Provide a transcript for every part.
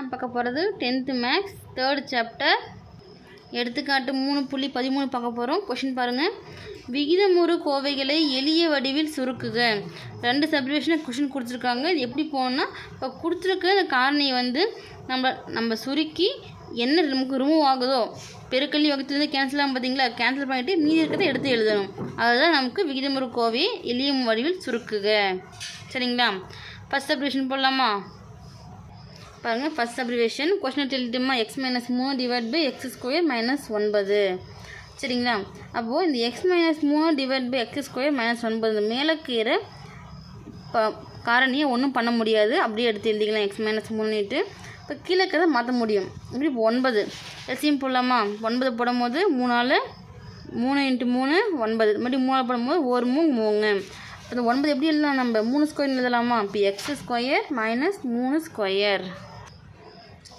நம்ம பார்க்க போகிறது டென்த்து மேக்ஸ் தேர்ட் சாப்டர் எடுத்துக்காட்டு மூணு புள்ளி பதிமூணு பார்க்க போகிறோம். கொஷின் பாருங்கள் விகிதமுறு கோவைகளை எளிய வடிவில் சுருக்குக. ரெண்டு சப்ரிவேஷனை கொஷின் கொடுத்துருக்காங்க. இது எப்படி போகணும்னா இப்போ கொடுத்துருக்க அந்த காரணியை வந்து நம்ம நம்ம சுருக்கி என்ன நமக்கு ரிமூவ் ஆகுதோ பெருக்கல்லி வகுத்துலேருந்து கேன்சல் ஆகும் பார்த்தீங்களா கேன்சல் பண்ணிவிட்டு மீதி இருக்கிறத எடுத்து எழுதணும். அதுதான் நமக்கு விகிதமுறு கோவையை எளிய வடிவில் சுருக்குக. சரிங்களா? ஃபஸ்ட் சப்ரிவேஷன் போடலாமா? பாருங்கள் ஃபஸ்ட் அப்ரிவேஷன் கொஸ்டின் டெலிட்டுமா எக்ஸ் மைனஸ் மூணு divide by x square minus ஒன்பது. சரிங்களா? அப்போது இந்த எக்ஸ் மைனஸ் மூணு divide by x square minus ஒன்பது மேலே கீரை இப்போ காரணியை ஒன்றும் பண்ண முடியாது. அப்படியே எடுத்து எழுதிக்கலாம். எக்ஸ் மைனஸ் மூணுட்டு இப்போ கீழே இருக்கிறத மாற்ற முடியும். இப்படி இப்போ ஒன்பது. எல்சியம் போடலாமா? ஒன்பது போடும்போது மூணால் மூணு இன்ட்டு மூணு ஒன்பது. மறுபடியும் மூணால் போடும்போது ஒரு மூணு மூணு. அந்த ஒன்பது எப்படி எழுதலாம் நம்ம? மூணு ஸ்கொயர் எழுதலாமா? இப்போ எக்ஸ் ஸ்கொயர் மைனஸ் மூணு ஸ்கொயர்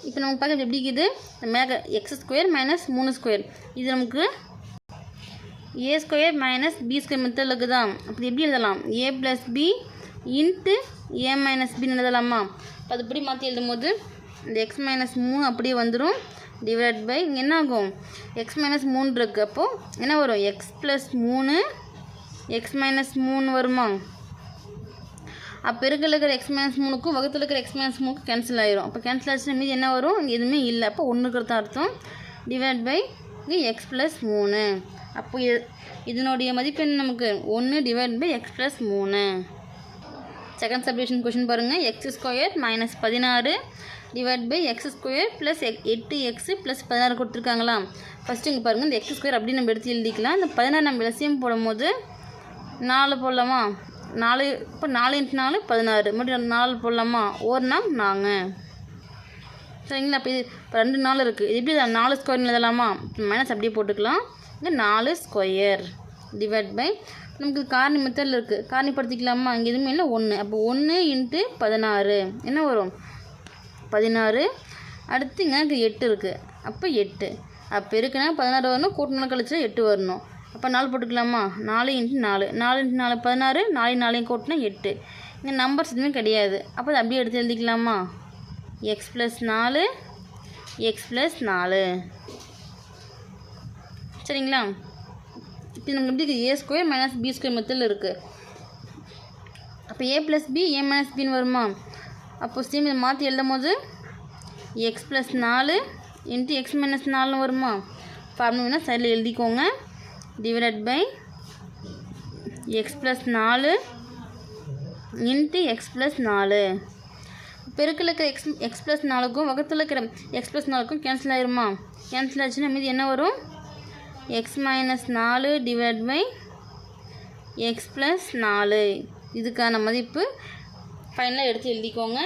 இப்போ நமக்கு பார்க்க எப்படி இருக்குது? இந்த மேக எக்ஸ் ஸ்கொயர் மைனஸ் மூணு ஸ்கொயர் இது நமக்கு a square minus b square மெத்தடில் இருக்குதா? அப்படி எப்படி எழுதலாம்? A plus b into a minus பின்னு எழுதலாமா? இப்போ அதுபடி மாற்றி எழுதும் போது இந்த எக்ஸ் மைனஸ் மூணு அப்படியே வந்துடும் டிவைட் பை இங்கே என்ன ஆகும்? எக்ஸ் மைனஸ் மூணு இருக்குது அப்போது என்ன வரும்? எக்ஸ் ப்ளஸ் மூணு எக்ஸ் மைனஸ் மூணு வருமா? அப்போ பெருக்கில் இருக்கிற எக்ஸ் மைனஸ் மூணுக்கும் வகுத்தில் இருக்கிற எக்ஸ் மைனஸ் மூணுக்கும் கேன்சல் ஆயிரும். அப்போ கேன்சல் ஆச்சுன்னா மீதி என்ன வரும்? இங்கே எதுவுமே இல்லை. அப்போ ஒன்றுக்கு தான் அர்த்தம்? டிவைட் பை எக்ஸ் ப்ளஸ் மூணு. அப்போ இதனுடைய மதிப்பெண் நமக்கு? ஒன்று டிவைட் பை எக்ஸ் ப்ளஸ் மூணு. செகண்ட் சப்டிவிஷன் கொஷின் பாருங்கள் எக்ஸ் ஸ்கொயர் மைனஸ் பதினாறு divide by x square plus egg எட்டு எக்ஸ் ப்ளஸ் பதினாறு கொடுத்துருக்காங்களா? ஃபஸ்ட்டு இங்கே பாருங்கள் இந்த எக்ஸ் ஸ்கொயர் அப்படி நம்ம எடுத்து எழுதிக்கலாம். இந்த பதினாறு நம்ம விளசியம் போடும்போது நாலு போடலாமா? நாலு இப்போ நாலு இன்ட்டு நாலு பதினாறு. மறுபடியும் நாலு போடலாமா? ஒரு நாள் நாங்கள் சரிங்களா இப்போ இது இப்போ ரெண்டு நாள் இருக்குது இது எப்படி நாலு ஸ்கொயர் எழுதலாமா? மைனஸ் அப்படியே போட்டுக்கலாம். இங்கே நாலு ஸ்கொயர் டிவைட் பை நமக்கு காரணி மெத்தடில் இருக்குது காரணிப்படுத்திக்கலாமா? இங்கே எதுவுமே இல்லை. ஒன்று அப்போ ஒன்று இன்ட்டு பதினாறு. என்ன வரும்? பதினாறு. அடுத்து இங்கே எனக்கு எட்டு இருக்குது அப்போ எட்டு. அப்போ இருக்குன்னா பதினாறு வரணும். கூட்டினா கழிச்சா எட்டு வரணும். அப்போ நாலு போட்டுக்கலாமா? நாலு இன்ட்டு நாலு. நாலு இன்ட்டு நாலு பதினாறு நாலு நாலையும் கூட்டினா எட்டு. இங்கே நம்பர்ஸ் எதுவுமே கிடையாது. அப்போ அதை அப்படியே எடுத்து எழுதிக்கலாமா? எக்ஸ் ப்ளஸ் நாலு எக்ஸ் ப்ளஸ் நாலு. சரிங்களா? இப்போ நமக்கு எப்படி a square minus b square methyl இருக்குது அப்போ a plus b a minus பின்னு வருமா? அப்போ சேம் இதை மாற்றி எழுதும் போது எக்ஸ் ப்ளஸ் நாலு இன்ட்டு எக்ஸ் மைனஸ் நாலுன்னு வருமா? ஃபார்முலா வேணால் சைடில் எழுதிக்கோங்க. டிவைடட் பை எக்ஸ் ப்ளஸ் நாலு இன்ட்டு எக்ஸ் ப்ளஸ் நாலு. பெருக்கில் இருக்கிற எக்ஸ் எக்ஸ் ப்ளஸ் நாலுக்கும் வகத்தில் இருக்கிற எக்ஸ் ப்ளஸ் நாலுக்கும் கேன்சல் ஆயிருமா? கேன்சல் ஆச்சுன்னா மீதி என்ன வரும்? எக்ஸ் மைனஸ் நாலு டிவைட் பை எக்ஸ் ப்ளஸ் நாலு. இதுக்கான மதிப்பு ஃபைனலாக எடுத்து எழுதிக்கோங்க.